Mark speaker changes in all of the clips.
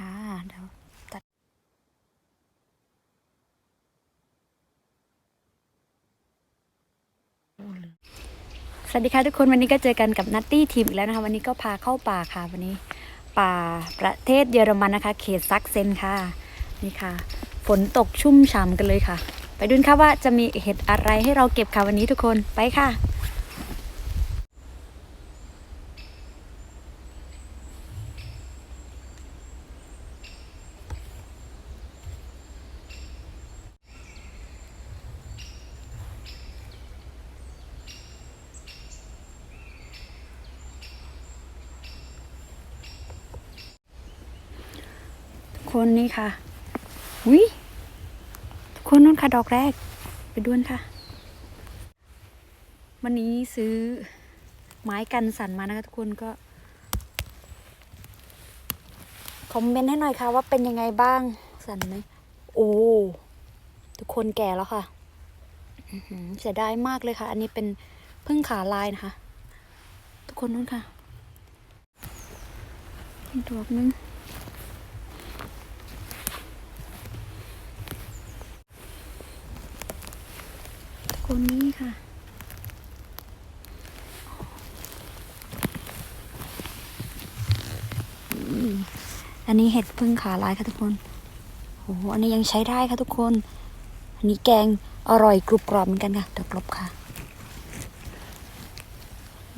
Speaker 1: ค่ะเดี๋ยวตัดสวัสดีค่ะทุกคนวันนี้ก็เจอกันกับนัตตี้ทีมอีกแล้วนะคะ วันนี้ก็พาเข้าป่าค่ะวันนี้ป่าประเทศเยอรมันนะคะ เขตซักเซนค่ะนี่ค่ะ ฝนตกชุ่มฉ่ำกันเลยค่ะ ไปดูค่ะว่าจะมีเห็ดอะไรให้เราเก็บค่ะวันนี้ทุกคนไปค่ะ คนนี่ค่ะวิทุกคนนู่นค่ะดอกแรก ไปด้วนค่ะ วันนี้ซื้อไม้กันสั่นมานะคะทุกคนก็คอมเมนต์ให้หน่อยค่ะ ว่าเป็นยังไงบ้างสั่นไหมโอ้ทุกคนแก่แล้วค่ะเสียดายมากเลยค่ะ อันนี้เป็นพึ่งขาลายนะคะ ทุกคนนู่นค่ะดอกนึง นนี้ค่ะ อันนี้เห็ดพึ่งขาลายค่ะทุกคน โอ้โห อันนี้ยังใช้ได้ค่ะทุกคน อันนี้แกงอร่อยกรุบกรอบเหมือนกันค่ะเดี๋ยวกรบค่ะ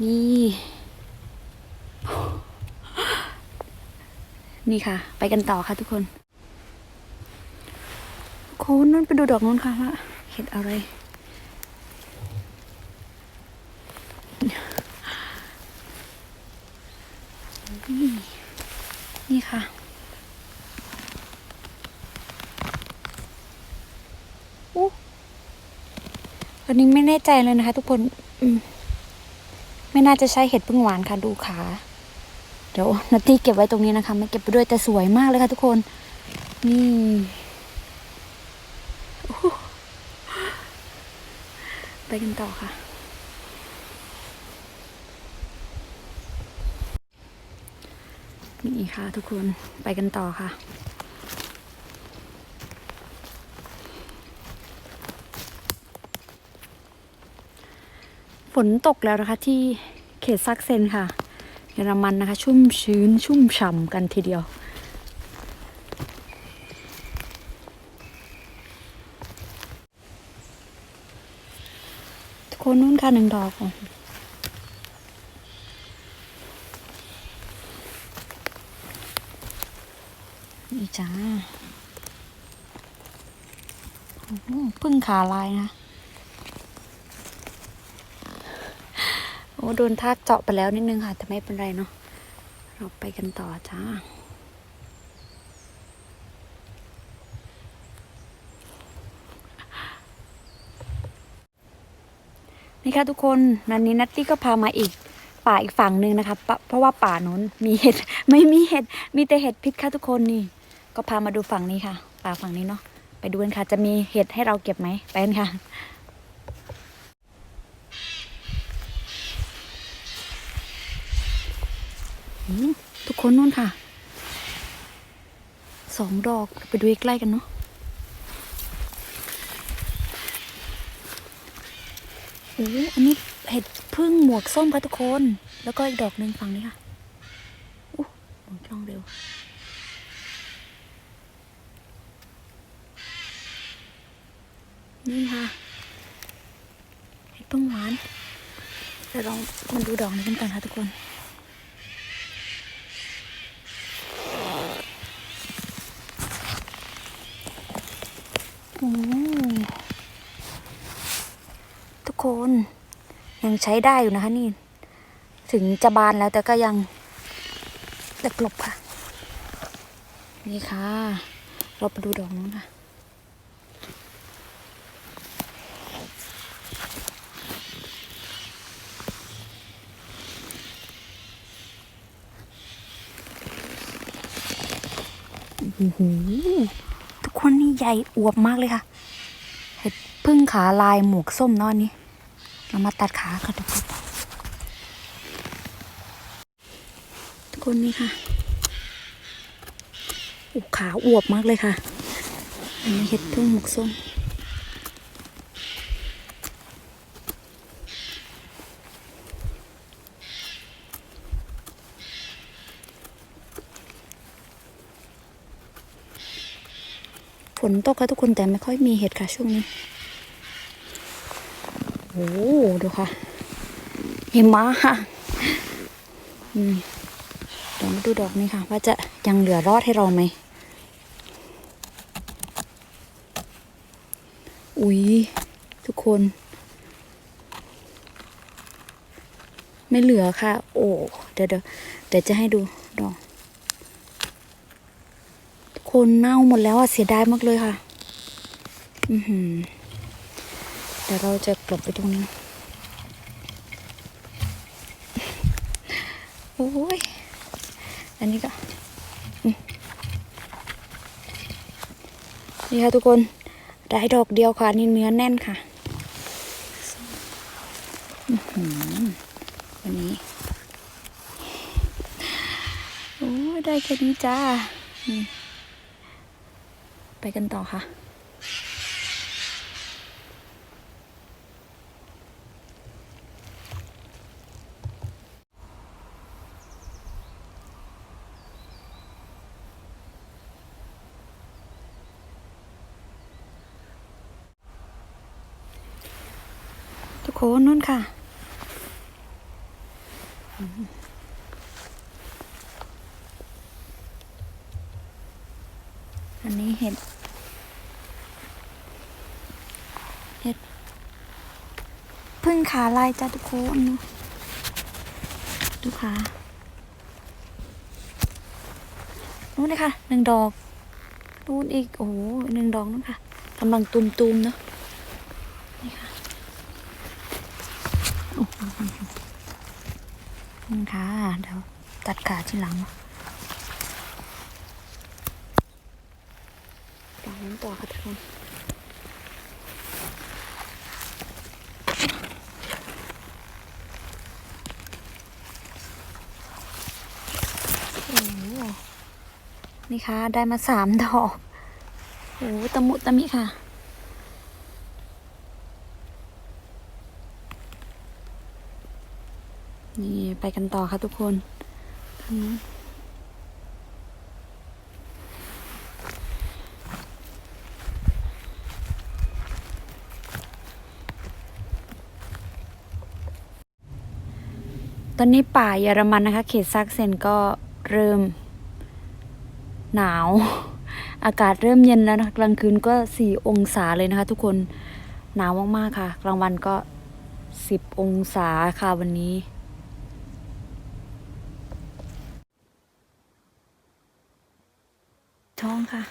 Speaker 1: นี่ นี่ค่ะ ไปกันต่อค่ะทุกคน โคนนั่นไปดูดอกนู้นค่ะว่าเห็ดอะไร นี่นี่ค่ะ อู้อันนี้ไม่แน่ใจเลยนะคะ ทุกคน อืม ไม่น่าจะใช่เห็ดพึ่งหวานค่ะ ดูขา เดี๋ยวนาตี้เก็บไว้ตรงนี้นะคะ ไม่เก็บไปด้วยแต่สวยมากเลยค่ะ ทุกคน นี่ไปกันต่อค่ะ นี่ค่ะทุกคนไปกันต่อค่ะ ฝนตกแล้วนะคะที่เขตซักเซนค่ะเยอรมันนะคะ ชุ่มชื้นชุ่มฉ่ำกันทีเดียวทุกคนนู้นค่ะหนึ่งดอกค่ะ นี่จ้าโอ้โหพึ่งขาลายนะ โอ้โดนทากเจาะไปแล้วนิดนึงค่ะ แต่ไม่เป็นไรเนาะ เราไปกันต่อจ้านี่ค่ะทุกคนนันนี้นัตตี้ก็พามาอีกป่าอีกฝั่งหนึ่งนะคะปะเพราะว่าป่านู้นมีเห็ด ไม่มีเห็ด มีแต่เห็ดพิษค่ะทุกคนนี่ ก็พามาดูฝั่งนี้ค่ะ ป่าฝั่งนี้เนาะ ไปดูกันค่ะ จะมีเห็ดให้เราเก็บไหมไปกันค่ะทุกคนนู่นค่ะ สองดอกไปดูใกล้กันเนาะโอ้อันนี้เห็ดพึ่งหมวกส้มค่ะทุกคน แล้วก็อีกดอกหนึ่งฝั่งนี้ค่ะอู้หมุนกล้องเร็ว นี่ค่ะเห็ดพึ่งหวานเดี๋ยวลองมาดูดอกนี้กันก่อนค่ะทุกคนโอ้ทุกคนยังใช้ได้อยู่นะคะนี่ ถึงจะบานแล้วแต่ก็ยังแตะกลบค่ะ นี่ค่ะ เราไปดูดอกนู้นค่ะ โอ้โหทุกคนนี่ใหญ่อวบมากเลยค่ะ เห็ดพึ่งขาลายหมวกส้มนอะอันนี้เรามาตัดขาค่ะทุกคนทุกคนนี่ค่ะอขาอวบมากเลยค่ะมีเห็ดพึ่งหมวกส้ม ฝนตกค่ะทุกคนแต่ไม่ค่อยมีเห็ดค่ะช่วงนี้ โอ้ดูค่ะเห็นมาค่ะอืมเดี๋ยวมาดูดอกนี้ค่ะ ว่าจะยังเหลือรอดให้เราไหมอุ๊ย ทุกคน ไม่เหลือค่ะ โอ้ เดี๋ยวเดี๋ยวเดี๋ยวจะให้ดูดอก คนเน่าหมดแล้วอะเสียดายมากเลยค่ะ อือหือเดี๋ยวเราจะกลับไปตรงนี้ โอ้ย อันนี้ก็ นี่ค่ะทุกคน ได้ดอกเดียวค่ะ นี่เนื้อแน่นค่ะ อือหือวันนี้โอ้ได้แค่นี้จ้า ไปกันต่อค่ะ ทุกคนนู่นค่ะอันนี้เห็ด เห็ด พึ่งขาลายจ้าทุกคนดูขานู่นเลยค่ะหนึ่งดอกนู่นอีก โอ้โหหนึ่งดอกนู่นค่ะกำลังตุมๆเนาะนี่ค่ะนี่ค่ะเดี๋ยวตัดขาที่หลังต่อน้ำต่อค่ะทุกคนโอ้โห นี่ค่ะ ได้มาสามดอกโอ้โหตะมุตะมิค่ะ นี่ไปกันต่อค่ะทุกคนทางนู้นตอนนี้ป่าเยอรมันนะคะ เขตซักเซนก็เริ่ม หนาว อากาศเริ่มเย็นแล้วนะคะกลางคืนก็สี่องศาเลยนะคะ ทุกคนหนาวมากๆค่ะ กลางวันก็สิบองศาค่ะวันนี้ท้องค่ะ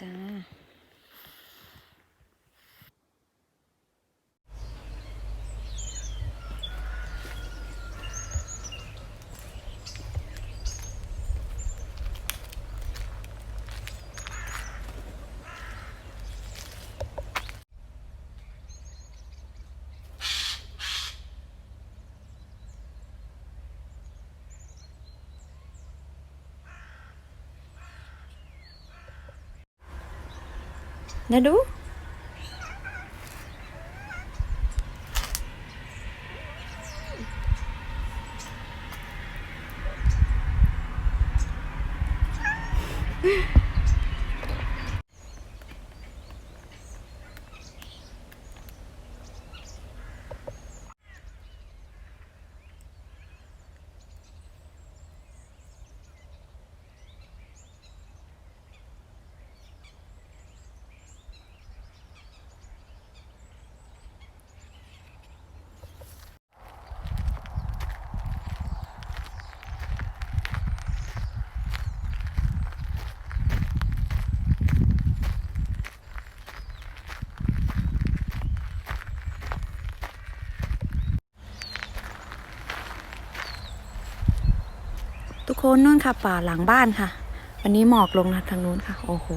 Speaker 1: จ้า น ทุกคนนู่นค่ะป่าหลังบ้านค่ะ วันนี้หมอกลงนะทางนู้นค่ะ โอ้โห